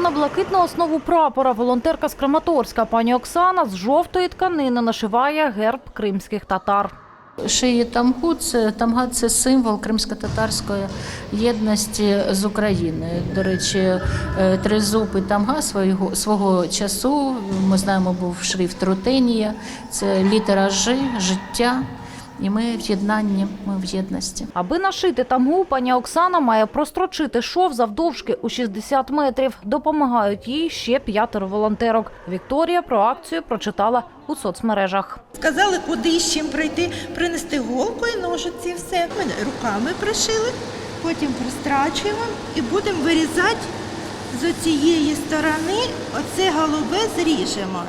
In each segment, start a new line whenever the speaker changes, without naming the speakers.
На блакитну основу прапора волонтерка з Краматорська пані Оксана з жовтої тканини нашиває герб кримських татар.
Шиї тамгу це тамга це символ кримсько-татарської єдності з Україною. До речі, е, тризуб і тамга свого, свого часу ми знаємо, був шрифт Рутенія, це літера Ж, життя. І ми в єднанні, ми в єдності.
Аби нашити тамгу, пані Оксана має прострочити шов завдовжки у 60 метрів. Допомагають їй ще п'ятеро волонтерок. Вікторія про акцію прочитала у соцмережах.
Сказали, куди з чим прийти, принести голку і ножиці, все. Ми руками пришили, потім пристрачуємо і будемо вирізати з цієї сторони, оце голубе зріжемо.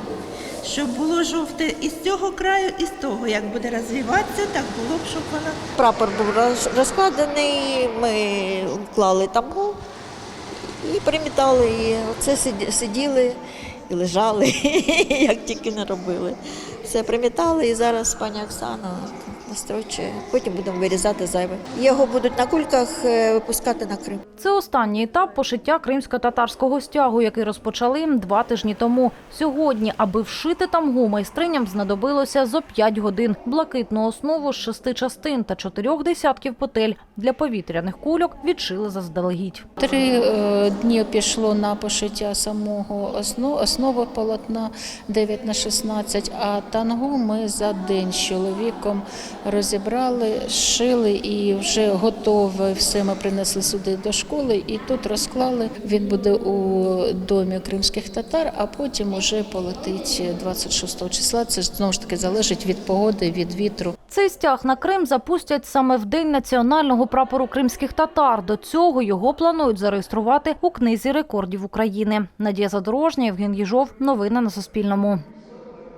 Щоб було жовте і з цього краю, і з того. Як буде розвиватися, так було б, щоб вона.
Прапор був роз- розкладений, ми вклали тамгу і примітали її. Оце сиді- сиділи і лежали, як тільки не робили. Все примітали і зараз пані Оксана настрочує. Потім будемо вирізати зайве. Його будуть на кульках е, випускати на Крим.
Це останній етап пошиття кримсько-татарського стягу, який розпочали два тижні тому. Сьогодні, аби вшити тамгу, майстриням знадобилося зо 5 годин. Блакитну основу з шести частин та чотирьох десятків петель для повітряних кульок відшили заздалегідь.
Три е, дні пішло на пошиття самого основ, основи полотна 9 на 16, а тангу ми за день з чоловіком розібрали, шили і вже готове все ми принесли сюди до школи і тут розклали. Він буде у домі кримських татар, а потім уже полетить 26 числа. Це знову ж таки залежить від погоди, від вітру.
Цей стяг на Крим запустять саме в день національного прапору кримських татар. До цього його планують зареєструвати у книзі рекордів України. Надія Задорожня, Євген Їжов. Новини на Суспільному.